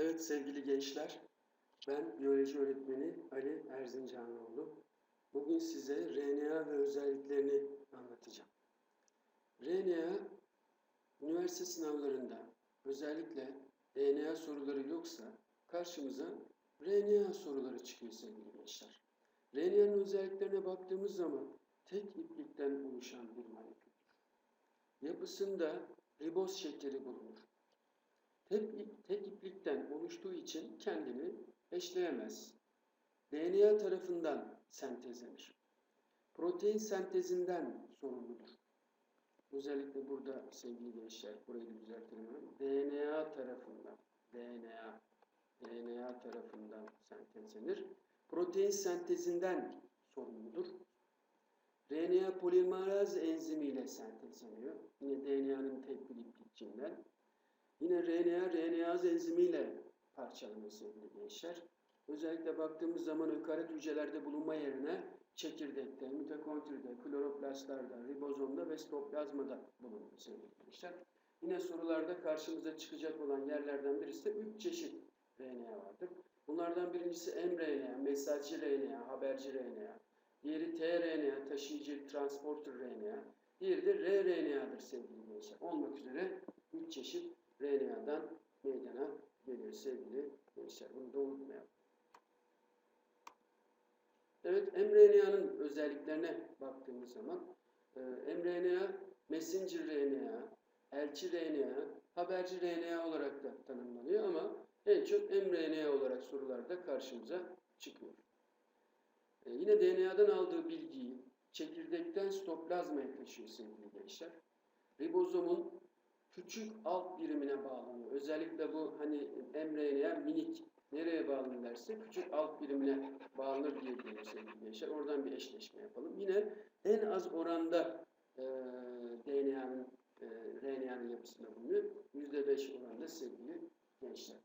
Evet sevgili gençler, ben biyoloji öğretmeni Ali Erzincanlıoğlu. Bugün size RNA ve özelliklerini anlatacağım. RNA, üniversite sınavlarında özellikle DNA soruları yoksa karşımıza RNA soruları çıkıyor sevgili gençler. RNA'nın özelliklerine baktığımız zaman tek iplikten oluşan bir moleküldür. Yapısında riboz şekeri bulunur. Tek, tek iplikten oluştuğu için kendini eşleyemez. DNA tarafından sentezlenir. Protein sentezinden sorumludur. Özellikle burada sevgili gençler, burayı düzeltelim. DNA tarafından, DNA, DNA tarafından sentezlenir. Protein sentezinden sorumludur. RNA polimeraz enzimiyle sentezleniyor. Yine DNA'nın tek bir iplikçiğinden. Yine RNA, RNAz enzimiyle sevgili gençler. Özellikle baktığımız zaman ökaryot hücrelerde bulunma yerine çekirdekte, mitokondride, kloroplastlarda, ribozomda ve sitoplazmada bulunuyor sevgili gençler. Yine sorularda karşımıza çıkacak olan yerlerden birisi de 3 çeşit RNA vardır. Bunlardan birincisi mRNA, mesajcı RNA, haberci RNA. Diğeri tRNA, taşıyıcı, transporter RNA. Diğeri de rRNA'dır sevgili gençler. Olmak üzere 3 çeşit RNA'dan meydana geliyor sevgili gençler. Bunu da unutmayalım. Evet, mRNA'nın özelliklerine baktığımız zaman e, mRNA, messenger RNA, elçi RNA, haberci RNA olarak da tanımlanıyor ama en çok mRNA olarak sorularda karşımıza çıkıyor. E, yine DNA'dan aldığı bilgiyi çekirdekten sitoplazmaya taşıyor sevgili gençler. Ribozomun küçük alt birimine bağlanıyor. Özellikle bu hani mRNA minik nereye bağlanır derse küçük alt birimine bağlanır diye diyor sevgili gençler. Oradan bir eşleşme yapalım. Yine en az oranda e, DNA'nın e, RNA'nın yapısında bulunuyor. %5 oranda sevgili gençler.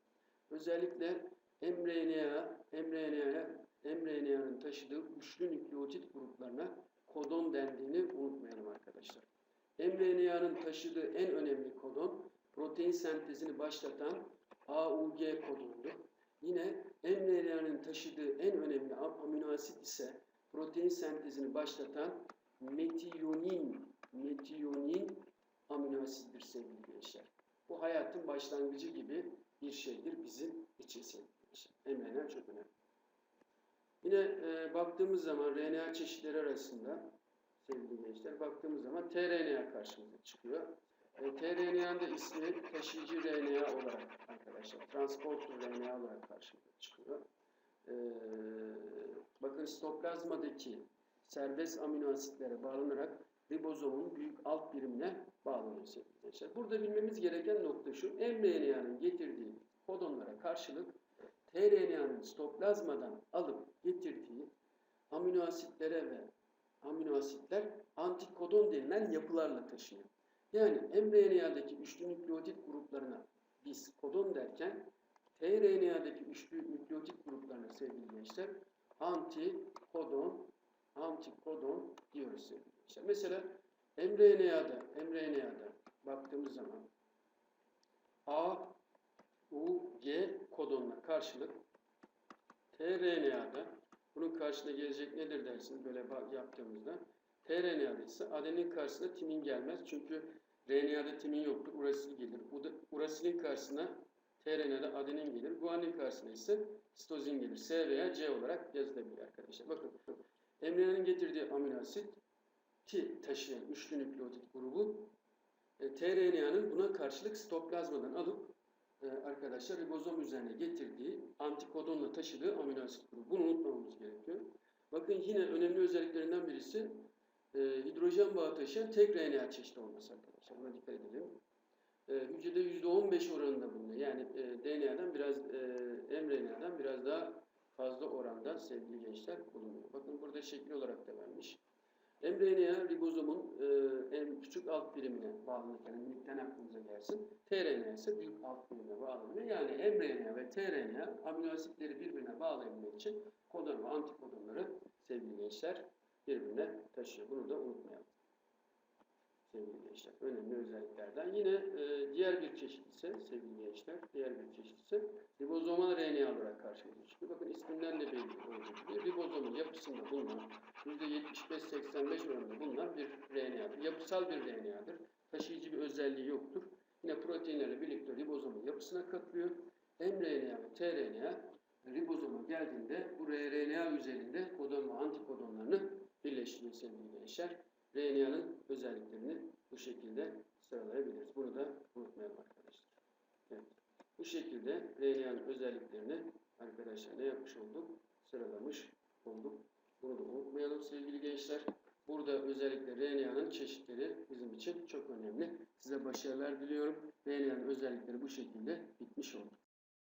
Özellikle mRNA, mRNA, mRNA'nın taşıdığı üçlü nükleotit gruplarına kodon dendiğini unutmayalım arkadaşlar mRNA'nın taşıdığı en önemli kodon protein sentezini başlatan AUG kodondur. Yine mRNA'nın taşıdığı en önemli amino asit ise protein sentezini başlatan metiyonin, metiyonin amino asittir sevgili gençler. Bu hayatın başlangıcı gibi bir şeydir bizim için sevgili gençler. mRNA çok önemli. Yine e, baktığımız zaman RNA çeşitleri arasında gençler. Baktığımız zaman tRNA karşımıza çıkıyor. E, tRNA'nın da ismi taşıyıcı RNA olarak arkadaşlar, transporter RNA olarak karşımıza çıkıyor. E, bakın sitoplazmadaki serbest amino asitlere bağlanarak ribozomun büyük alt birimine bağlanıyor sevgili gençler. Burada bilmemiz gereken nokta şu, mRNA'nın getirdiği kodonlara karşılık tRNA'nın sitoplazmadan alıp getirdiği amino asitlere ve amino asitler antikodon denilen yapılarla taşınıyor. Yani mRNA'daki üçlü nükleotit gruplarına biz kodon derken tRNA'daki üçlü nükleotit gruplarına sevgili gençler antikodon antikodon diyoruz sevgili gençler. Mesela mRNA'da mRNA'da baktığımız zaman A, U, G kodonuna karşılık tRNA'da bunun karşısına gelecek nedir dersiniz böyle yaptığımızda? tRNA'da ise adenin karşısına timin gelmez. Çünkü RNA'da timin yoktur. Urasil gelir. Urasilin karşısına tRNA'da adenin gelir. Guanin karşısına ise sitozin gelir. S veya C olarak yazılabilir arkadaşlar. Bakın mRNA'nın getirdiği amino asit ti taşıyan üçlü nükleotit grubu e, tRNA'nın buna karşılık sitoplazmadan alıp arkadaşlar ribozom üzerine getirdiği antikodonla taşıdığı amino asit grubu. Bunu unutmamamız gerekiyor. Bakın yine önemli özelliklerinden birisi e, hidrojen bağı taşıyan tek RNA çeşidi olması arkadaşlar. Buna dikkat edelim. E, hücrede %15 oranında bulunuyor. Yani e, DNA'dan biraz, e, mRNA'dan biraz daha fazla oranda sevgili gençler bulunuyor. Bakın burada şekli olarak da vermiş mRNA ribozomun e, en küçük alt birimine bağlanırken, minikten aklımıza gelsin. tRNA ise büyük alt birimine bağlanıyor. Yani mRNA ve tRNA amino asitleri birbirine bağlayabilmek için kodon ve antikodonları sevgili gençler birbirine taşıyor. Bunu da unutmayalım. Sevgili gençler. Önemli özelliklerden. Yine e, diğer bir çeşit ise sevgili gençler, diğer bir çeşit ise ribozomal RNA olarak karşımıza çıkıyor. Bakın isminden de belli olduğu gibi ribozomun yapısında bulunan %75-85 oranında bulunan bir RNA'dır. Yapısal bir RNA'dır. Taşıyıcı bir özelliği yoktur. Yine proteinlerle birlikte ribozomun yapısına katılıyor. mRNA ve tRNA ribozoma geldiğinde bu rRNA üzerinde kodon ve antikodonlarını birleştiriyor sevgili gençler. RNA'nın özelliklerini bu şekilde sıralayabiliriz. Bunu da unutmayalım arkadaşlar. Evet. Bu şekilde RNA'nın özelliklerini arkadaşlar ne yapmış olduk? Sıralamış olduk. Bunu da unutmayalım sevgili gençler. Burada özellikle RNA'nın çeşitleri bizim için çok önemli. Size başarılar diliyorum. RNA'nın özellikleri bu şekilde bitmiş oldu.